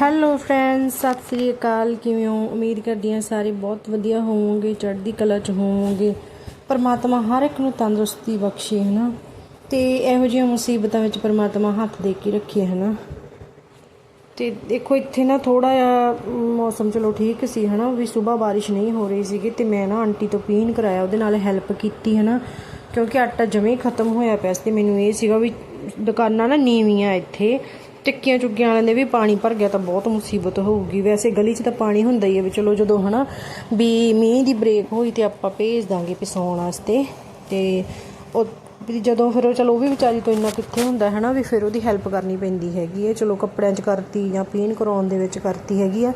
Hello friends Sat Sri ਅਕਾਲ। ਕਿਵੇਂ ਹੋ? ਉਮੀਦ ਕਰਦੀ ਹਾਂ ਸਾਰੇ ਬਹੁਤ ਵਧੀਆ ਹੋਵੋਗੇ, ਚੜ੍ਹਦੀ ਕਲਾ ਚ ਹੋਵੋਗੇ। ਪਰਮਾਤਮਾ ਹਰ ਇੱਕ ਨੂੰ ਤੰਦਰੁਸਤੀ ਬਖਸ਼ੇ ਨਾ? ਤੇ ਇਹੋ ਜਿਹੀਆਂ ਮੁਸੀਬਤਾਂ ਵਿੱਚ ਪਰਮਾਤਮਾ ਹੱਥ ਦੇ ਕੇ ਰੱਖੇ ਨਾ? ਤੇ ਦੇਖੋ, ਇੱਥੇ ਨਾ ਥੋੜਾ ਜਿਹਾ ਮੌਸਮ ਚਲੋ ਠੀਕ ਸੀ ਹਨਾ ਵੀ ਸਵੇਰ ਬਾਰਿਸ਼ ਨਹੀਂ ਹੋ ਰਹੀ ਸੀਗੀ ਤੇ ਮੈਂ ਨਾ ਆਂਟੀ ਤੋਂ ਪੀਣ ਕਰਾਇਆ, ਉਹਦੇ ਨਾਲ ਹੈਲਪ ਕੀਤੀ ਹਨਾ ਕਿਉਂਕਿ ਆਟਾ ਜਮੇ ਖਤਮ ਹੋਇਆ ਪਿਆ ਸੀ ਤੇ ਮੈਨੂੰ ਇਹ ਸੀਗਾ ਵੀ ਦੁਕਾਨਾਂ ਨਾ ਨੀਵੀਆਂ ਇੱਥੇ। ਟਿੱਕੀਆਂ ਚੁੱਕੀਆਂ ਵਾਲਿਆਂ ਦੇ ਵੀ ਪਾਣੀ ਭਰ ਗਿਆ ਤਾਂ ਬਹੁਤ ਮੁਸੀਬਤ ਹੋਊਗੀ। ਵੈਸੇ ਗਲੀ 'ਚ ਤਾਂ ਪਾਣੀ ਹੁੰਦਾ ਹੀ ਹੈ ਵੀ ਚਲੋ ਜਦੋਂ ਹਨਾ ਵੀ ਮੀਂਹ ਦੀ ਬ੍ਰੇਕ ਹੋਈ ਤੇ ਆਪਾਂ ਭੇਜ ਦਾਂਗੇ ਪਿਸਾਉਣ ਵਾਸਤੇ। ਤੇ ਉਹ ਵੀ ਜਦੋਂ ਫਿਰ ਉਹ ਚਲੋ ਉਹ ਵੀ ਵਿਚਾਰੀ ਤੋਂ ਇੰਨਾ ਕਿੱਥੇ ਹੁੰਦਾ ਹੈ ਨਾ ਵੀ ਫਿਰ ਉਹਦੀ ਹੈਲਪ ਕਰਨੀ ਪੈਂਦੀ ਹੈਗੀ ਹੈ। ਚਲੋ ਕੱਪੜਿਆਂ 'ਚ ਕਰਤੀ ਜਾਂ ਪੀਣ ਕਰਾਉਣ ਦੇ ਵਿੱਚ ਕਰਤੀ ਹੈਗੀ ਆ।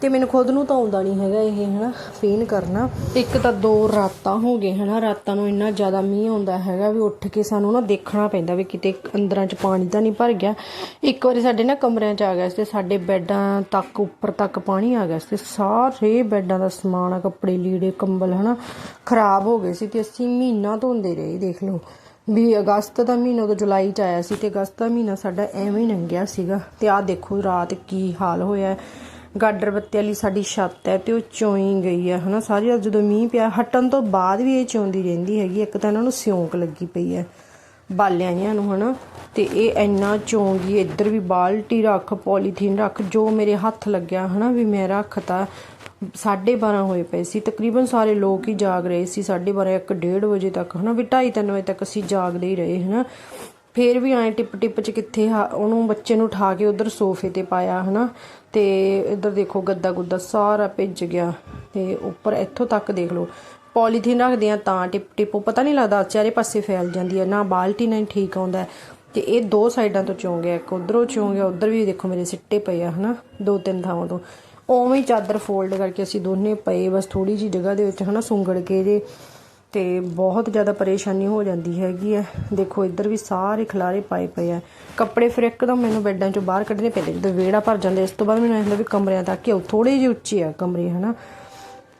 ਤੇ ਮੈਨੂੰ ਖੁਦ ਨੂੰ ਤਾਂ ਆਉਂਦਾ ਨਹੀਂ ਹੈਗਾ ਇਹ, ਹਨਾ ਪੀਣ ਕਰਨਾ। ਇੱਕ ਤਾਂ ਦੋ ਰਾਤਾਂ ਹੋ ਗਏ, ਹਨਾ, ਰਾਤਾਂ ਨੂੰ ਇੰਨਾ ਜ਼ਿਆਦਾ ਮੀਂਹ ਆਉਂਦਾ ਹੈਗਾ ਵੀ ਉੱਠ ਕੇ ਸਾਨੂੰ ਨਾ ਦੇਖਣਾ ਪੈਂਦਾ ਵੀ ਕਿਤੇ ਅੰਦਰਾਂ 'ਚ ਪਾਣੀ ਤਾਂ ਨਹੀਂ ਭਰ ਗਿਆ। ਇੱਕ ਵਾਰੀ ਸਾਡੇ ਨਾ ਕਮਰਿਆਂ 'ਚ ਆ ਗਿਆ ਸੀ ਤੇ ਸਾਡੇ ਬੈੱਡਾਂ ਤੱਕ, ਉੱਪਰ ਤੱਕ ਪਾਣੀ ਆ ਗਿਆ ਸੀ। ਤੇ ਸਾਰੇ ਬੈੱਡਾਂ ਦਾ ਸਮਾਨ ਆ ਕੱਪੜੇ, ਲੀੜੇ, ਕੰਬਲ, ਹਨਾ, ਖਰਾਬ ਹੋ ਗਏ ਸੀ ਤੇ ਅਸੀਂ ਮਹੀਨਾ ਧੋਂਦੇ ਰਹੇ, ਦੇਖ ਲਓ। ਵੀ ਅਗਸਤ ਦਾ ਮਹੀਨਾ ਤੋਂ ਜੁਲਾਈ ਚ ਆਇਆ ਸੀ ਤੇ ਅਗਸਤ ਦਾ ਮਹੀਨਾ ਸਾਡਾ ਐਵੇਂ ਹੀ ਲੰਘਿਆ ਸੀਗਾ। ਤੇ ਆਹ ਦੇਖੋ ਰਾਤ ਕੀ ਹਾਲ ਹੋਇਆ। ਗਾਡਰ ਬੱਤੇ ਵਾਲੀ ਸਾਡੀ ਛੱਤ ਹੈ ਤੇ ਉਹ ਚੋਈ ਗਈ ਹੈ, ਹਨਾ? ਸਾਰੀ ਰਾਤ ਜਦੋਂ ਮੀਂਹ ਪਿਆ, ਹਟਣ ਤੋਂ ਬਾਅਦ ਵੀ ਇਹ ਚੋਂਦੀ ਰਹਿੰਦੀ ਹੈਗੀ, ਇੱਕ ਤਾਂ ਇਹਨਾਂ ਨੂੰ ਸਿਉਂਕ ਲੱਗੀ ਪਈ ਹੈ, ਬਾਲਿਆਂ ਜਿਹਾਂ ਨੂੰ, ਹਨਾ? ਤੇ ਇਹ ਇੰਨਾ ਚੋਂਗੀ ਇੱਧਰ ਵੀ ਬਾਲਟੀ ਰੱਖ, ਪੋਲੀਥੀਨ ਰੱਖ, ਜੋ ਮੇਰੇ ਹੱਥ ਲੱਗਿਆ, ਹਨਾ? ਵੀ ਮੈਂ ਰੱਖਤਾ 12:30 ਹੋਏ ਪਏ ਸੀ, ਤਕਰੀਬਨ ਸਾਰੇ ਲੋਕ ਹੀ ਜਾਗ ਰਹੇ ਸੀ 12:30 ਇੱਕ 1:30 ਵਜੇ ਤੱਕ, ਹਨਾ? ਵੀ 2:30 ਵਜੇ ਤੱਕ ਅਸੀਂ ਜਾਗਦੇ ਹੀ ਰਹੇ, ਹਨਾ? ਫੇਰ ਵੀ ਐਂ ਟਿਪ ਟਿਪ ਚ ਕਿੱਥੇ ਉਹਨੂੰ ਬੱਚੇ ਨੂੰ ਉਠਾ ਕੇ ਉਧਰ ਸੋਫੇ ਤੇ ਪਾਇਆ, ਹਨਾ? ਤੇ ਇੱਧਰ ਦੇਖੋ ਗੱਦਾ ਗੁੱਦਾ ਸਾਰਾ ਭਿੱਜ ਗਿਆ ਤੇ ਉੱਪਰ ਇੱਥੋਂ ਤੱਕ ਦੇਖ ਲਓ, ਪੋਲੀਥੀਨ ਰੱਖਦੇ ਆ ਤਾਂ ਟਿਪ ਟਿਪ, ਉਹ ਪਤਾ ਨਹੀਂ ਲੱਗਦਾ, ਚਾਰੇ ਪਾਸੇ ਫੈਲ ਜਾਂਦੀ ਹੈ ਨਾ ਬਾਲਟੀ ਨਹੀਂ ਠੀਕ ਆਉਂਦਾ ਹੈ। ਤੇ ਇਹ ਦੋ ਸਾਈਡਾਂ ਤੋਂ ਚੋਂ ਗਿਆ, ਇੱਕ ਉਧਰੋਂ ਚੋਂ ਗਿਆ, ਉਧਰ ਵੀ ਦੇਖੋ ਮੇਰੇ ਸਿੱਟੇ ਪਏ ਆ, ਹਨਾ, ਦੋ ਤਿੰਨ ਥਾਵਾਂ ਤੋਂ ਉਵੇਂ ਹੀ ਚਾਦਰ ਫੋਲਡ ਕਰਕੇ ਅਸੀਂ ਦੋਨੇ ਪਏ, ਬਸ ਥੋੜੀ ਜੀ ਜਗ੍ਹਾ ਦੇ ਵਿੱਚ ਹਨਾ ਸੁੰਗੜ ਕੇ ਜੇ ਤੇ ਬਹੁਤ ਜ਼ਿਆਦਾ ਪਰੇਸ਼ਾਨੀ ਹੋ ਜਾਂਦੀ ਹੈਗੀ ਹੈ। ਦੇਖੋ, ਇੱਧਰ ਵੀ ਸਾਰੇ ਖਲਾਰੇ ਪਾਏ ਪਏ ਆ। ਕੱਪੜੇ ਫਿਰ ਇੱਕਦਮ ਮੈਨੂੰ ਬੈੱਡਾਂ ਚੋਂ ਬਾਹਰ ਕੱਢਣੇ ਪੈਂਦੇ। ਜਦੋਂ ਵਿਹੜਾ ਭਰ ਜਾਂਦਾ, ਇਸ ਤੋਂ ਬਾਅਦ ਮੈਨੂੰ ਹੁੰਦਾ ਵੀ ਕਮਰਿਆਂ ਤੱਕ ਹੀ ਥੋੜੇ ਜਿਹੇ ਉੱਚੇ ਆ ਕਮਰੇ, ਹਨਾ।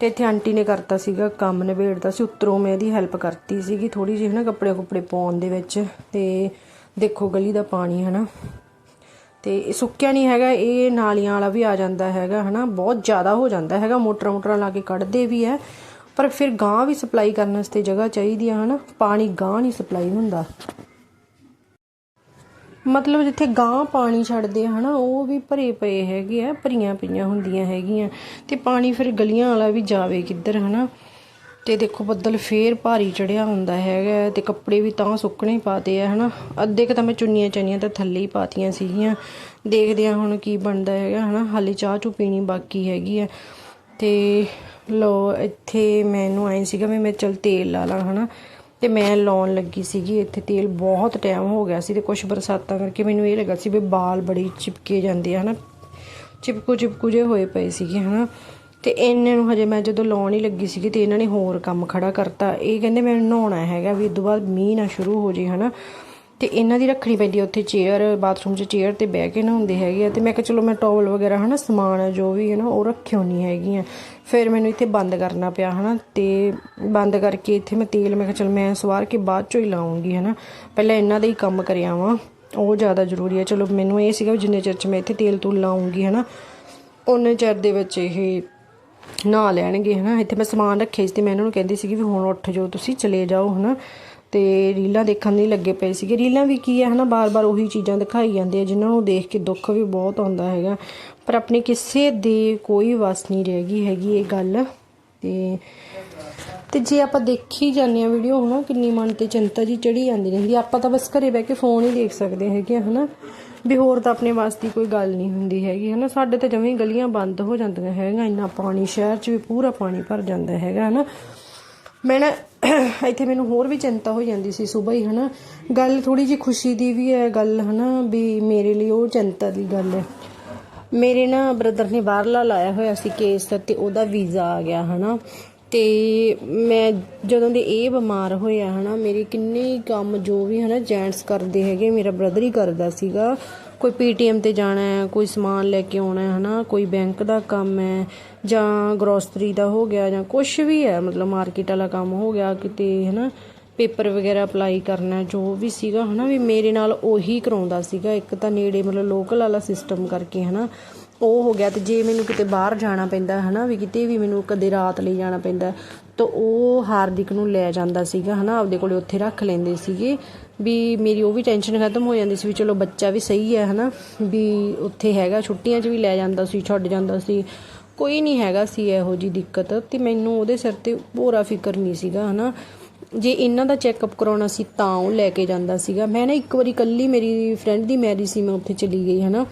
ਤੇ ਇੱਥੇ ਆਂਟੀ ਨੇ ਕਰਤਾ ਸੀਗਾ ਕੰਮ ਨਿਬੇੜਦਾ ਸੀ। ਉੱਤਰੋਂ ਮੈਂ ਇਹਦੀ ਹੈਲਪ ਕਰਤੀ ਸੀਗੀ ਥੋੜੀ ਜਿਹੀ, ਹਨਾ, ਕੱਪੜੇ ਕੁੱਪੜੇ ਪਾਉਣ ਦੇ ਵਿੱਚ। ਤੇ ਦੇਖੋ, ਗਲੀ ਦਾ ਪਾਣੀ, ਹਨਾ। ਤੇ ਇਹ ਸੁੱਕਿਆ ਨਹੀਂ ਹੈਗਾ, ਇਹ ਨਾਲੀਆਂ ਵਾਲਾ ਵੀ ਆ ਜਾਂਦਾ ਹੈਗਾ, ਹਨਾ। ਬਹੁਤ ਜ਼ਿਆਦਾ ਹੋ ਜਾਂਦਾ ਹੈਗਾ। ਮੋਟਰਾਂ ਮੋਟਰਾਂ ਲਾ ਕੇ ਕੱਢਦੇ ਵੀ ਹੈ ਪਰ ਫਿਰ ਗਾਂ ਵੀ ਸਪਲਾਈ ਕਰਨ ਵਾਸਤੇ ਜਗ੍ਹਾ ਚਾਹੀਦੀ ਆ, ਹਨਾ? ਪਾਣੀ ਗਾਂ ਨਹੀਂ ਸਪਲਾਈ ਹੁੰਦਾ। ਮਤਲਬ ਜਿੱਥੇ ਗਾਂ ਪਾਣੀ ਛੱਡਦੇ ਆ, ਹਨਾ, ਉਹ ਵੀ ਭਰੇ ਪਏ ਹੈਗੇ ਆ, ਭਰੀਆਂ ਪਈਆਂ ਹੁੰਦੀਆਂ ਹੈਗੀਆਂ। ਤੇ ਪਾਣੀ ਫਿਰ ਗਲੀਆਂ ਵਾਲਾ ਵੀ ਜਾਵੇ ਕਿੱਧਰ, ਹਨਾ? ਤੇ ਦੇਖੋ, ਬੱਦਲ ਫੇਰ ਭਾਰੀ ਚੜਿਆ ਹੁੰਦਾ ਹੈਗਾ ਤੇ ਕੱਪੜੇ ਵੀ ਤਾਂ ਸੁੱਕਣੇ ਹੀ ਪਾਤੇ ਆ, ਹਨਾ? ਅੱਧੇ ਕ ਤਾਂ ਮੈਂ ਚੁੰਨੀਆਂ ਚੰਨੀਆਂ ਤਾਂ ਥੱਲੇ ਹੀ ਪਾਤੀਆਂ ਸੀਗੀਆਂ। ਦੇਖਦੇ ਆ ਹੁਣ ਕੀ ਬਣਦਾ ਹੈਗਾ, ਹਨਾ? ਹਾਲੇ ਚਾਹ ਚੂ ਪੀਣੀ ਬਾਕੀ ਹੈਗੀ ਆ। ਤੇ ਲੋ, ਇੱਥੇ ਮੈਨੂੰ ਆਏ ਸੀਗਾ ਵੀ ਮੈਂ ਚਲ ਤੇਲ ਲਾ ਲਾਂ, ਹਨਾ। ਤੇ ਮੈਂ ਲਾਉਣ ਲੱਗੀ ਸੀਗੀ, ਇੱਥੇ ਤੇਲ ਬਹੁਤ ਟਾਈਮ ਹੋ ਗਿਆ ਸੀ ਤੇ ਕੁਝ ਬਰਸਾਤਾਂ ਕਰਕੇ ਮੈਨੂੰ ਇਹ ਲੱਗਾ ਸੀ ਵੀ ਬਾਲ ਬੜੀ ਚਿਪਕੇ ਜਾਂਦੇ ਆ, ਹਨਾ। ਚਿਪਕੂ ਚਿਪਕੂ ਜੇ ਹੋਏ ਪਏ ਸੀਗੇ, ਹਨਾ। ਤੇ ਇਹਨਾਂ ਨੂੰ ਹਜੇ ਮੈਂ ਜਦੋਂ ਲਾਉਣ ਹੀ ਲੱਗੀ ਸੀਗੀ ਤੇ ਇਹਨਾਂ ਨੇ ਹੋਰ ਕੰਮ ਖੜਾ ਕਰਤਾ। ਇਹ ਕਹਿੰਦੇ ਮੈਂ ਨਹਾਉਣਾ ਹੈਗਾ ਵੀ ਉਦੋਂ ਬਾਅਦ ਮੀਂਹ ਨਾ ਸ਼ੁਰੂ ਹੋ ਜੇ, ਹਨਾ। ਤੇ ਇਹਨਾਂ ਦੀ ਰੱਖਣੀ ਪੈਂਦੀ ਆ ਉੱਥੇ ਚੇਅਰ ਬਾਥਰੂਮ 'ਚ ਚੇਅਰ ਤੇ ਬਹਿ ਕੇ ਨਹਾਉਂਦੇ ਹੈਗੇ ਆ ਤੇ ਮੈਂ ਕਿਹਾ ਚਲੋ ਮੈਂ ਟਾਵਲ ਵਗੈਰਾ ਹਨਾ, ਸਮਾਨ ਜੋ ਵੀ ਹੈ ਨਾ, ਉਹ ਰੱਖਿਓ ਨਹੀਂ ਹੈਗੀਆਂ। ਫਿਰ ਮੈਨੂੰ ਇੱਥੇ ਬੰਦ ਕਰਨਾ ਪਿਆ ਹਨਾ ਤੇ ਬੰਦ ਕਰਕੇ ਇੱਥੇ ਮੈਂ ਤੇਲ, ਮੈਂ ਕਿਹਾ ਚਲ ਮੈਂ ਸਵਾਰ ਕੇ ਬਾਅਦ ਚੋਂ ਹੀ ਲਾਉਂਗੀ ਹਨਾ। ਪਹਿਲਾਂ ਇਹਨਾਂ ਦਾ ਹੀ ਕੰਮ ਕਰਿਆ ਵਾਂ, ਉਹ ਜ਼ਿਆਦਾ ਜ਼ਰੂਰੀ ਹੈ ਚਲੋ ਮੈਨੂੰ ਇਹ ਸੀਗਾ ਵੀ ਜਿੰਨੇ ਚਿਰ ਚ ਮੈਂ ਇੱਥੇ ਤੇਲ ਤੂਲ ਲਾਉਂਗੀ ਹਨਾ ਉਹਨੇ ਚਿਰ ਦੇ ਵਿੱਚ ਇਹ ਨਹਾ ਲੈਣਗੇ ਹਨਾ। ਇੱਥੇ ਮੈਂ ਸਮਾਨ ਰੱਖੇ ਸੀ ਤੇ ਮੈਂ ਇਹਨਾਂ ਨੂੰ ਕਹਿੰਦੀ ਸੀਗੀ ਵੀ ਹੁਣ ਉੱਠ ਜਾਓ ਤੁਸੀਂ, ਚਲੇ ਜਾਓ ਹਨਾ। ਤੇ ਰੀਲਾਂ ਦੇਖਣ ਨਹੀਂ ਲੱਗੇ ਪਏ ਸੀਗੇ। ਰੀਲਾਂ ਵੀ ਕੀ ਹੈ, ਹਨਾ, ਬਾਰ-ਬਾਰ ਉਹੀ ਚੀਜ਼ਾਂ ਦਿਖਾਈ ਜਾਂਦੇ ਆ ਜਿਨ੍ਹਾਂ ਨੂੰ ਦੇਖ ਕੇ ਦੁੱਖ ਵੀ ਬਹੁਤ ਆਉਂਦਾ ਹੈਗਾ। ਪਰ ਆਪਣੇ ਕਿਸੇ ਦੇ ਕੋਈ ਵਸ ਨਹੀਂ ਰਹਿ ਗਈ ਹੈਗੀ ਇਹ ਗੱਲ। ਤੇ ਤੇ ਜੇ ਆਪਾਂ ਦੇਖੀ ਜਾਂਦੇ ਆ ਵੀਡੀਓ ਹਨਾ, ਕਿੰਨੀ ਮਨ ਤੇ ਚਿੰਤਾ ਜੀ ਚੜੀ ਜਾਂਦੀ ਰਹਿੰਦੀ ਆਪਾਂ ਤਾਂ ਬਸ ਘਰੇ ਬਹਿ ਕੇ ਫੋਨ ਹੀ ਦੇਖ ਸਕਦੇ ਹੈਗੇ ਆ ਹਨਾ। ਵੀ ਹੋਰ ਤਾਂ ਆਪਣੇ ਵਾਸ ਦੀ ਕੋਈ ਗੱਲ ਨਹੀਂ ਹੁੰਦੀ ਹੈਗੀ, ਹਨਾ। ਸਾਡੇ ਤਾਂ ਜਵੇਂ ਗਲੀਆਂ ਬੰਦ ਹੋ ਜਾਂਦੀਆਂ ਹੈਗੀਆਂ, ਇੰਨਾ ਪਾਣੀ, ਸ਼ਹਿਰ 'ਚ ਵੀ ਪੂਰਾ ਪਾਣੀ ਭਰ ਜਾਂਦਾ ਹੈਗਾ, ਹਨਾ। ਮੈਂ ਨਾ ਇੱਥੇ ਮੈਨੂੰ ਹੋਰ ਵੀ ਚਿੰਤਾ ਹੋ ਜਾਂਦੀ ਸੀ ਸਵੇਰ ਹੀ, ਹਨਾ। ਗੱਲ ਥੋੜੀ ਜੀ ਖੁਸ਼ੀ ਦੀ ਵੀ ਹੈ ਗੱਲ, ਹਨਾ, ਵੀ ਮੇਰੇ ਲਈ ਉਹ ਚਿੰਤਾ ਦੀ ਗੱਲ ਹੈ। ਮੇਰੇ ਨਾ ਬ੍ਰਦਰ ਨੇ ਬਾਹਰਲਾ ਲਾਇਆ ਹੋਇਆ ਸੀ ਕੇਸ ਤੇ ਉਹਦਾ ਵੀਜ਼ਾ ਆ ਗਿਆ, ਹਨਾ। ਤੇ ਮੈਂ ਜਦੋਂ ਦੇ ਇਹ ਬਿਮਾਰ ਹੋਇਆ, ਹਨਾ, ਮੇਰੇ ਕਿੰਨੇ ਕੰਮ ਜੋ ਵੀ, ਹਨਾ ਜੈਂਟਸ ਕਰਦੇ ਹੈਗੇ, ਮੇਰਾ ਬ੍ਰਦਰ ਹੀ ਕਰਦਾ ਸੀਗਾ। ਕੋਈ ਪੀਟੀਐਮ ਤੇ ਜਾਣਾ ਹੈ, ਕੋਈ ਸਮਾਨ ਲੈ ਕੇ ਆਉਣਾ ਹੈ, ਹਨਾ? ਕੋਈ ਬੈਂਕ ਦਾ ਕੰਮ ਹੈ ਜਾਂ ਗਰੋਸਰੀ ਦਾ ਹੋ ਗਿਆ ਜਾਂ ਕੁਝ ਵੀ ਹੈ, ਮਤਲਬ ਮਾਰਕੀਟ ਵਾਲਾ ਕੰਮ ਹੋ ਗਿਆ, ਕਿਤੇ, ਹਨਾ? ਪੇਪਰ ਵਗੈਰਾ ਅਪਲਾਈ ਕਰਨਾ ਜੋ ਵੀ ਸੀਗਾ, ਹਨਾ? ਵੀ ਮੇਰੇ ਨਾਲ ਉਹੀ ਕਰਾਉਂਦਾ ਸੀਗਾ। ਇੱਕ ਤਾਂ ਨੇੜੇ ਮਤਲਬ ਲੋਕਲ ਵਾਲਾ ਸਿਸਟਮ ਕਰਕੇ, ਹਨਾ? ਉਹ ਹੋ ਗਿਆ ਤੇ ਜੇ ਮੈਨੂੰ ਕਿਤੇ ਬਾਹਰ ਜਾਣਾ ਪੈਂਦਾ ਹਨਾ, ਵੀ ਕਿਤੇ ਵੀ ਮੈਨੂੰ ਕਦੇ ਰਾਤ ਲਈ ਜਾਣਾ ਪੈਂਦਾ, ਤਾਂ ਉਹ ਹਾਰਦਿਕ ਨੂੰ ਲੈ ਜਾਂਦਾ ਸੀਗਾ ਹਨਾ, ਆਪਦੇ ਕੋਲੇ ਉੱਥੇ ਰੱਖ ਲੈਂਦੇ ਸੀਗੇ। ਵੀ ਮੇਰੀ ਉਹ ਵੀ ਟੈਨਸ਼ਨ ਖਤਮ ਹੋ ਜਾਂਦੀ ਸੀ ਵੀ ਚਲੋ ਬੱਚਾ ਵੀ ਸਹੀ ਹੈ ਹਨਾ, ਵੀ ਉੱਥੇ ਹੈਗਾ, ਛੁੱਟੀਆਂ 'ਚ ਵੀ ਲੈ ਜਾਂਦਾ ਸੀ, ਛੱਡ ਜਾਂਦਾ ਸੀ। ਕੋਈ ਨਹੀਂ ਹੈਗਾ ਸੀ ਇਹੋ ਜੀ ਦਿੱਕਤ ਤੇ ਮੈਨੂੰ ਉਹਦੇ ਸਿਰ ਤੇ ਪੂਰਾ ਫਿਕਰ ਨਹੀਂ ਸੀਗਾ ਹਨਾ। ਜੇ ਇਹਨਾਂ ਦਾ ਚੈੱਕਅਪ ਕਰਾਉਣਾ ਸੀ ਤਾਂ ਉਹ ਲੈ ਕੇ ਜਾਂਦਾ ਸੀਗਾ। ਮੈਂ ਨਾ ਇੱਕ ਵਾਰੀ ਕੱਲੀ ਮੇਰੀ ਫਰੈਂਡ ਦੀ ਮੈਰਿਜ ਸੀ, ਮੈਂ ਉੱਥੇ ਚਲੀ ਗਈ ਹਨਾ।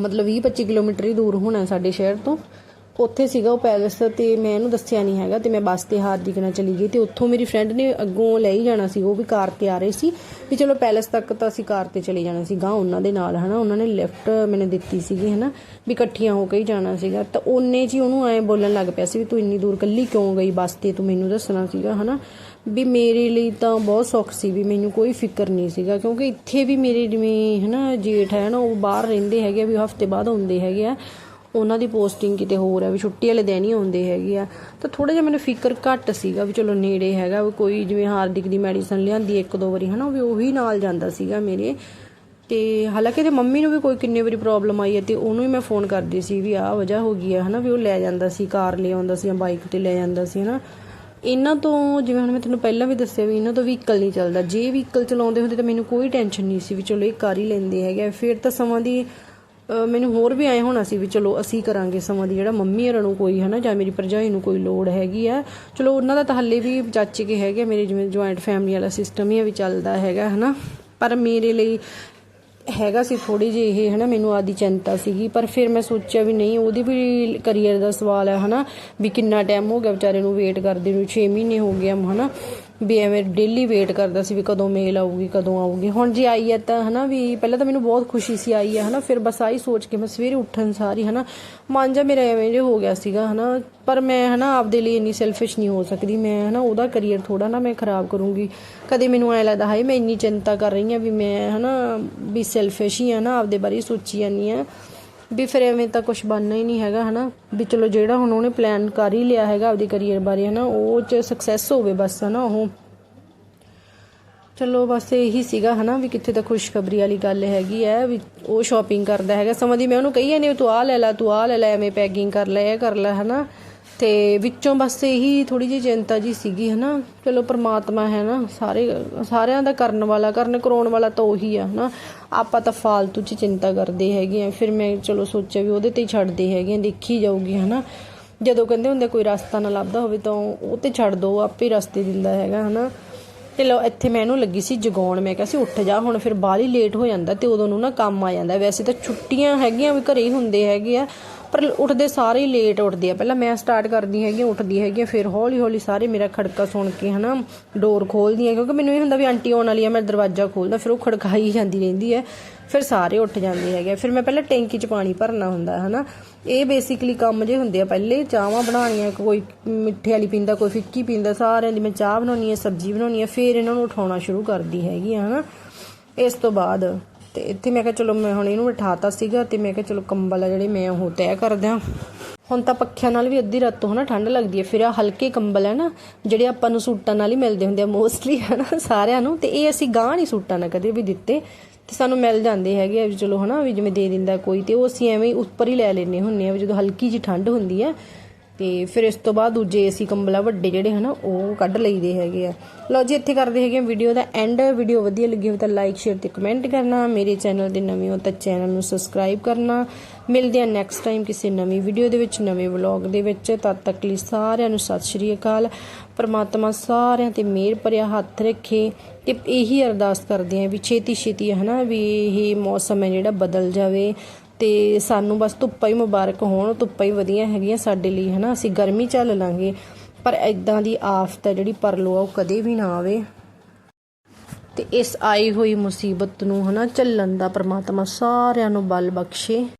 ਮਤਲਬ 20 25 ਕਿਲੋਮੀਟਰ ਹੀ ਦੂਰ ਹੋਣਾ ਸਾਡੇ ਸ਼ਹਿਰ ਤੋਂ। ਉੱਥੇ ਸੀਗਾ ਉਹ ਪੈਲਸ ਤੇ ਮੈਂ ਇਹਨੂੰ ਦੱਸਿਆ ਨਹੀਂ ਹੈਗਾ ਤੇ ਮੈਂ ਬੱਸ ਤੇ ਹਾਰਦਿਕ ਨਾਲ ਚਲੀ ਗਈ ਤੇ ਉੱਥੋਂ ਮੇਰੀ ਫਰੈਂਡ ਨੇ ਅੱਗੋਂ ਲੈ ਹੀ ਜਾਣਾ ਸੀ, ਉਹ ਵੀ ਕਾਰ ਤੇ ਆ ਰਹੇ ਸੀ। ਵੀ ਚਲੋ ਪੈਲਸ ਤੱਕ ਤਾਂ ਅਸੀਂ ਕਾਰ ਤੇ ਚਲੇ ਜਾਣਾ ਸੀ ਗਾਂ ਉਹਨਾਂ ਦੇ ਨਾਲ, ਹਨਾ? ਉਹਨਾਂ ਨੇ ਲਿਫਟ ਮੈਨੂੰ ਦਿੱਤੀ ਸੀਗੀ, ਹਨਾ? ਵੀ ਇਕੱਠੀਆਂ ਹੋ ਕੇ ਹੀ ਜਾਣਾ ਸੀਗਾ। ਤਾਂ ਉਹਨੇ ਜੀ ਉਹਨੂੰ ਐ ਬੋਲਣ ਲੱਗ ਪਿਆ ਸੀ ਵੀ ਤੂੰ ਇੰਨੀ ਦੂਰ ਕੱਲੀ ਕਿਉਂ ਗਈ ਬੱਸ ਤੇ? ਤੂੰ ਮੈਨੂੰ ਦੱਸਣਾ ਸੀਗਾ, ਹਨਾ? ਵੀ ਮੇਰੇ ਲਈ ਤਾਂ ਬਹੁਤ ਸੌਖ ਸੀ ਵੀ ਮੈਨੂੰ ਕੋਈ ਫਿਕਰ ਨਹੀਂ ਸੀਗਾ, ਕਿਉਂਕਿ ਇੱਥੇ ਵੀ ਮੇਰੇ ਜਿਵੇਂ ਹਨਾ ਜੇਠ ਹੈ ਨਾ, ਉਹ ਬਾਹਰ ਰਹਿੰਦੇ ਹੈਗੇ ਆ, ਵੀ ਹਫ਼ਤੇ ਬਾਅਦ ਆਉਂਦੇ ਹੈਗੇ ਆ। ਉਹਨਾਂ ਦੀ ਪੋਸਟਿੰਗ ਕਿਤੇ ਹੋਰ ਹੈ ਵੀ ਛੁੱਟੀ ਵਾਲੇ ਦਿਨ ਹੀ ਆਉਂਦੇ ਹੈਗੇ ਆ। ਤਾਂ ਥੋੜਾ ਜਿਹਾ ਮੈਨੂੰ ਫਿਕਰ ਘੱਟ ਸੀਗਾ ਵੀ ਚਲੋ ਨੇੜੇ ਹੈਗਾ, ਵੀ ਕੋਈ ਜਿਵੇਂ ਹਾਰਦਿਕ ਦੀ ਮੈਡੀਸਨ ਲਿਆਂਦੀ ਇੱਕ ਦੋ ਵਾਰੀ, ਹਨਾ, ਵੀ ਉਹੀ ਨਾਲ ਜਾਂਦਾ ਸੀਗਾ ਮੇਰੇ। ਤੇ ਹਾਲਾਂਕਿ ਤੇ ਮੰਮੀ ਨੂੰ ਵੀ ਕੋਈ ਕਿੰਨੇ ਵਾਰੀ ਪ੍ਰੋਬਲਮ ਆਈ ਹੈ ਤੇ ਉਹਨੂੰ ਹੀ ਮੈਂ ਫੋਨ ਕਰਦੀ ਸੀ ਵੀ ਆਹ ਵਜ੍ਹਾ ਹੋ ਗਈ ਹੈ, ਹਨਾ, ਵੀ ਉਹ ਲੈ ਜਾਂਦਾ ਸੀ, ਕਾਰ ਲੈ ਆਉਂਦਾ ਸੀ ਜਾਂ ਬਾਈਕ ਤੇ ਲੈ ਜਾਂਦਾ ਸੀ, ਹਨਾ। ਇਹਨਾਂ ਤੋਂ ਜਿਵੇਂ ਹੁਣ ਮੈਂ ਤੁਹਾਨੂੰ ਪਹਿਲਾਂ ਵੀ ਦੱਸਿਆ ਵੀ ਇਹਨਾਂ ਤੋਂ ਵਹੀਕਲ ਨਹੀਂ ਚੱਲਦਾ। ਜੇ ਵਹੀਕਲ ਚਲਾਉਂਦੇ ਹੁੰਦੇ ਤਾਂ ਮੈਨੂੰ ਕੋਈ ਟੈਨਸ਼ਨ ਨਹੀਂ ਸੀ ਵੀ ਚਲੋ ਇਹ ਕਰ ਹੀ ਲੈਂਦੇ ਹੈਗੇ ਆ। ਫਿਰ ਤਾਂ ਸਮਾਂ ਦੀ ਮੈਨੂੰ ਹੋਰ ਵੀ ਆਏ ਹੋਣਾ ਸੀ ਵੀ ਚਲੋ ਅਸੀਂ ਕਰਾਂਗੇ ਸਮਾਂ ਦੀ ਜਿਹੜਾ ਮੰਮੀ ਹੋਰਾਂ ਨੂੰ ਕੋਈ ਹੈ ਨਾ ਜਾਂ ਮੇਰੀ ਭਰਜਾਈ ਨੂੰ ਕੋਈ ਲੋੜ ਹੈਗੀ ਆ। ਚਲੋ ਉਹਨਾਂ ਦਾ ਤਾਂ ਹੱਲੇ ਵੀ ਚਾਚੇ ਕੇ ਹੈਗੇ ਆ, ਮੇਰੇ ਜਿਵੇਂ ਜੁਆਇੰਟ ਫੈਮਿਲੀ ਵਾਲਾ ਸਿਸਟਮ ਹੀ ਆ ਵੀ ਚੱਲਦਾ ਹੈਗਾ ਹਨਾ। ਪਰ ਮੇਰੇ ਲਈ ਹੈਗਾ ਸੀ ਥੋੜੀ ਜਿਹੀ ਇਹ, ਹਨਾ, ਮੈਨੂੰ ਆਦੀ ਚਿੰਤਾ ਸੀਗੀ। ਪਰ ਫਿਰ ਮੈਂ ਸੋਚਿਆ ਵੀ ਨਹੀਂ, ਉਹਦੀ ਵੀ ਕਰੀਅਰ ਦਾ ਸਵਾਲ ਹੈ, ਹਨਾ, ਵੀ ਕਿੰਨਾ ਟਾਈਮ ਹੋ ਗਿਆ ਵਿਚਾਰੇ ਨੂੰ ਵੇਟ ਕਰਦੇ ਨੂੰ 6 ਮਹੀਨੇ ਹੋ ਗਏ ਆ, ਹਨਾ। ਵੀ ਐਵੇਂ ਡੇਲੀ ਵੇਟ ਕਰਦਾ ਸੀ ਵੀ ਕਦੋਂ ਮੇਲ ਆਊਗੀ, ਕਦੋਂ ਆਊਗੀ। ਹੁਣ ਜੇ ਆਈ ਹੈ ਤਾਂ ਹਨਾ ਵੀ ਪਹਿਲਾਂ ਤਾਂ ਮੈਨੂੰ ਬਹੁਤ ਖੁਸ਼ੀ ਸੀ ਆਈ ਹੈ ਹਨਾ, ਫਿਰ ਬਸ ਆਈ ਸੋਚ ਕੇ ਮੈਂ ਸਵੇਰੇ ਉੱਠਣ ਸਾਰੀ ਹਨਾ, ਮਨ ਜਾ ਮੇਰਾ ਐਵੇਂ ਜਿਹਾ ਹੋ ਗਿਆ ਸੀਗਾ ਹਨਾ। ਪਰ ਮੈਂ ਹਨਾ ਆਪਦੇ ਲਈ ਇੰਨੀ ਸੈਲਫਿਸ਼ ਨਹੀਂ ਹੋ ਸਕਦੀ, ਮੈਂ ਹਨਾ ਉਹਦਾ ਕਰੀਅਰ ਥੋੜਾ ਨਾ ਮੈਂ ਖਰਾਬ ਕਰੂੰਗੀ। ਕਦੇ ਮੈਨੂੰ ਐ ਲੱਗਦਾ, ਹਾਏ ਮੈਂ ਇੰਨੀ ਚਿੰਤਾ ਕਰ ਰਹੀ ਹਾਂ ਵੀ ਮੈਂ ਹਨਾ ਵੀ ਸੈਲਫਿਸ਼ ਹੀ ਆ ਨਾ, ਆਪਦੇ ਬਾਰੇ ਸੋਚੀ ਜਾਂਦੀ ਆ ਵੀ ਫਿਰ ਐਵੇਂ ਤਾਂ ਕੁਝ ਬਣਨਾ ਹੀ ਨਹੀਂ ਹੈਗਾ, ਹਨਾ? ਵੀ ਚਲੋ ਜਿਹੜਾ ਹੁਣ ਉਹਨੇ ਪਲਾਨ ਕਰ ਹੀ ਲਿਆ ਹੈਗਾ ਆਪਦੇ ਕਰੀਅਰ ਬਾਰੇ, ਹਨਾ? ਉਹ ਚ ਸਕਸੈਸ ਹੋਵੇ ਬਸ, ਹਨਾ, ਉਹ। ਚਲੋ ਬਸ ਇਹੀ ਸੀਗਾ, ਹਨਾ, ਵੀ ਕਿੱਥੇ ਤਾਂ ਖੁਸ਼ਖਬਰੀ ਵਾਲੀ ਗੱਲ ਹੈਗੀ ਐ, ਵੀ ਉਹ ਸ਼ਾਪਿੰਗ ਕਰਦਾ ਹੈਗਾ। ਸਮਝਦੀ ਮੈਂ ਉਹਨੂੰ ਕਹੀ ਜਾਂਦੀ ਵੀ ਤੂੰ ਆ ਲੈ ਲੈ, ਤੂੰ ਆ ਲੈ ਲੈ, ਐਵੇਂ ਪੈਕਿੰਗ ਕਰ ਲੈ, ਇਹ ਕਰ ਲੈ, ਹਨਾ? ਤੇ ਵਿੱਚੋਂ ਬਸ ਇਹੀ ਥੋੜੀ ਜਿਹੀ ਚਿੰਤਾ ਜੀ ਸੀਗੀ, ਹਨਾ। ਚਲੋ ਪ੍ਰਮਾਤਮਾ ਹੈ ਨਾ, ਸਾਰੇ, ਸਾਰਿਆਂ ਦਾ ਕਰਨ ਵਾਲਾ, ਕਰਨ ਕਰਾਉਣ ਵਾਲਾ ਤਾਂ ਉਹੀ ਆ, ਹਨਾ। ਆਪਾਂ ਤਾਂ ਫਾਲਤੂ ਚ ਚਿੰਤਾ ਕਰਦੇ ਹੈਗੇ ਆ। ਫਿਰ ਮੈਂ ਚਲੋ ਸੋਚਿਆ ਵੀ ਉਹਦੇ ਤੇ ਹੀ ਛੱਡਦੇ ਹੈਗੇ ਆ, ਦੇਖੀ ਜਾਊਗੀ, ਹਨਾ। ਜਦੋਂ ਕਹਿੰਦੇ ਹੁੰਦੇ ਕੋਈ ਰਸਤਾ ਨਾ ਲੱਭਦਾ ਹੋਵੇ ਤਾਂ ਉਹ ਤੇ ਛੱਡ ਦੋ ਆਪੇ ਰਸਤੇ ਦਿੰਦਾ ਹੈਗਾ, ਹਨਾ। ਤੇ ਲੋ ਇੱਥੇ ਮੈਂ ਇਹਨੂੰ ਲੱਗੀ ਸੀ ਜਗਾਉਣ। ਮੈਂ ਕਿਹਾ ਸੀ, ਉੱਠ ਜਾ। ਹੁਣ ਫਿਰ ਬਾਹਰ ਹੀ ਲੇਟ ਹੋ ਜਾਂਦਾ ਤੇ ਉਦੋਂ ਨੂੰ ਨਾ ਕੰਮ ਆ ਜਾਂਦਾ। ਵੈਸੇ ਤਾਂ ਛੁੱਟੀਆਂ ਹੈਗੀਆਂ, ਵੀ ਘਰੇ ਹੀ ਹੁੰਦੇ ਹੈਗੇ ਆ, ਪਰ ਉੱਠਦੇ ਸਾਰੇ ਹੀ ਲੇਟ ਉੱਠਦੇ ਆ। ਪਹਿਲਾਂ ਮੈਂ ਸਟਾਰਟ ਕਰਦੀ ਹੈਗੀ, ਉੱਠਦੀ ਹੈਗੀ ਫਿਰ ਹੌਲੀ ਹੌਲੀ ਸਾਰੇ ਮੇਰਾ ਖੜਕਾ ਸੁਣ ਕੇ ਹਨਾ ਡੋਰ ਖੋਲਦੀਆਂ, ਕਿਉਂਕਿ ਮੈਨੂੰ ਇਹ ਹੁੰਦਾ ਵੀ ਆਂਟੀ ਆਉਣ ਵਾਲੀ ਆ, ਮੈਂ ਦਰਵਾਜ਼ਾ ਖੋਲਦਾ, ਫਿਰ ਉਹ ਖੜਕਾਈ ਜਾਂਦੀ ਰਹਿੰਦੀ ਹੈ, ਫਿਰ ਸਾਰੇ ਉੱਠ ਜਾਂਦੇ ਹੈਗੇ ਫਿਰ ਮੈਂ ਪਹਿਲਾਂ ਟੈਂਕੀ 'ਚ ਪਾਣੀ ਭਰਨਾ ਹੁੰਦਾ ਹਨਾ ਇਹ ਬੇਸਿਕਲੀ ਕੰਮ ਜੇ ਹੁੰਦੇ ਆ, ਪਹਿਲੇ ਚਾਹਾਂ ਬਣਾਉਣੀਆਂ, ਕੋਈ ਮਿੱਠੇ ਵਾਲੀ ਪੀਂਦਾ, ਕੋਈ ਫਿੱਕੀ ਪੀਂਦਾ, ਸਾਰਿਆਂ ਦੀ ਮੈਂ ਚਾਹ ਬਣਾਉਣੀ ਹੈ ਸਬਜ਼ੀ ਬਣਾਉਣੀ ਹੈ ਫਿਰ ਇਹਨਾਂ ਨੂੰ ਉਠਾਉਣਾ ਸ਼ੁਰੂ ਕਰਦੀ ਹੈਗੀ ਆ, ਹਨਾ। ਇਸ ਤੋਂ ਬਾਅਦ ਤੇ ਇੱਥੇ ਮੈਂ ਕਿਹਾ ਚਲੋ ਮੈਂ ਹੁਣ ਇਹਨੂੰ ਉਠਾਤਾ ਸੀਗਾ ਤੇ ਮੈਂ ਕਿਹਾ ਚਲੋ ਕੰਬਲ ਆ ਜਿਹੜੇ ਮੈਂ ਉਹ ਤੈਅ ਕਰਦਾ। ਹੁਣ ਤਾਂ ਪੱਖਿਆਂ ਨਾਲ ਵੀ ਅੱਧੀ ਰਾਤ ਰਾਤੋਂ ਹਨਾ ਠੰਡ ਲੱਗਦੀ ਹੈ। ਫਿਰ ਆ ਹਲਕੇ ਕੰਬਲ ਹੈ ਨਾ, ਜਿਹੜੇ ਆਪਾਂ ਨੂੰ ਸੂਟਾਂ ਨਾਲ ਹੀ ਮਿਲਦੇ ਹੁੰਦੇ ਆ ਮੋਸਟਲੀ ਹਨਾ, ਸਾਰਿਆਂ ਨੂੰ। ਤੇ ਇਹ ਅਸੀਂ ਗਾਂ ਨਹੀਂ ਸੂਟਾਂ ਨਾਲ ਕਦੇ ਵੀ ਦਿੱਤੇ। ਤੇ ਸਾਨੂੰ ਮਿਲ ਜਾਂਦੇ ਹੈਗੇ ਆ ਵੀ ਚਲੋ ਹਨਾ, ਵੀ ਜਿਵੇਂ ਦੇ ਦਿੰਦਾ ਕੋਈ। ਤੇ ਉਹ ਅਸੀਂ ਐਵੇਂ ਉੱਪਰ ਹੀ ਲੈ ਲੈਨੇ ਹੁੰਨੇ ਆ ਵੀ ਜਦੋਂ ਹਲਕੀ ਜੀ ਠੰਡ ਹੁੰਦੀ ਹੈ ਤੇ ਫਿਰ ਇਸ ਤੋਂ ਬਾਅਦ ਦੂਜੇ ਅਸੀਂ ਕੰਬਲਾ ਵੱਡੇ ਜਿਹੜੇ ਹਨਾ, ਉਹ ਕੱਢ ਲਈਦੇ ਹੈਗੇ ਆ। ਲਓ ਜੀ, ਇੱਥੇ ਕਰਦੇ ਹੈਗੇ ਵੀਡੀਓ ਦਾ ਐਂਡ ਵੀਡੀਓ ਵਧੀਆ ਲੱਗੀ ਹੋਵੇ ਤਾਂ ਲਾਈਕ ਸ਼ੇਅਰ ਤੇ ਕਮੈਂਟ ਕਰਨਾ। ਮੇਰੇ ਚੈਨਲ ਦੇ ਨਵੇਂ ਹੋ ਤਾਂ ਚੈਨਲ ਨੂੰ ਸਬਸਕ੍ਰਾਈਬ ਕਰਨਾ। ਮਿਲਦੇ ਆ ਨੈਕਸਟ ਟਾਈਮ ਕਿਸੇ ਨਵੀਂ ਵੀਡੀਓ ਦੇ ਵਿੱਚ, ਨਵੇਂ ਵਲੌਗ ਦੇ ਵਿੱਚ। ਤਦ ਤੱਕ ਲਈ ਸਾਰਿਆਂ ਨੂੰ ਸਤਿ ਸ਼੍ਰੀ ਅਕਾਲ। ਪਰਮਾਤਮਾ ਸਾਰਿਆਂ ਤੇ ਮਿਹਰ ਭਰਿਆ ਹੱਥ ਰੱਖੇ। ਤੇ ਇਹੀ ਅਰਦਾਸ ਕਰਦੇ ਆ ਵੀ ਛੇਤੀ ਛੇਤੀ ਹਨਾ ਵੀ ਇਹ ਮੌਸਮ ਹੈ ਜਿਹੜਾ ਬਦਲ ਜਾਵੇ। ਤੇ ਸਾਨੂੰ ਬਸ ਧੁੱਪਾਂ ਹੀ ਮੁਬਾਰਕ ਹੋਣ, ਧੁੱਪਾਂ ਹੀ ਵਧੀਆ ਹੈਗੀਆਂ ਸਾਡੇ ਲਈ, ਹਨਾ? ਅਸੀਂ ਗਰਮੀ ਝੱਲ ਲਾਂਗੇ, ਪਰ ਐਦਾਂ ਦੀ ਆਫਤ ਹੈ ਜਿਹੜੀ ਪਰਲੋ ਆ, ਉਹ ਕਦੇ ਵੀ ਨਾ ਆਵੇ। ਤੇ ਇਸ ਆਈ ਹੋਈ ਮੁਸੀਬਤ ਨੂੰ, ਹਨਾ, ਝੱਲਣ ਦਾ ਪ੍ਰਮਾਤਮਾ ਸਾਰਿਆਂ ਨੂੰ ਬਲ ਬਖਸ਼ੇ।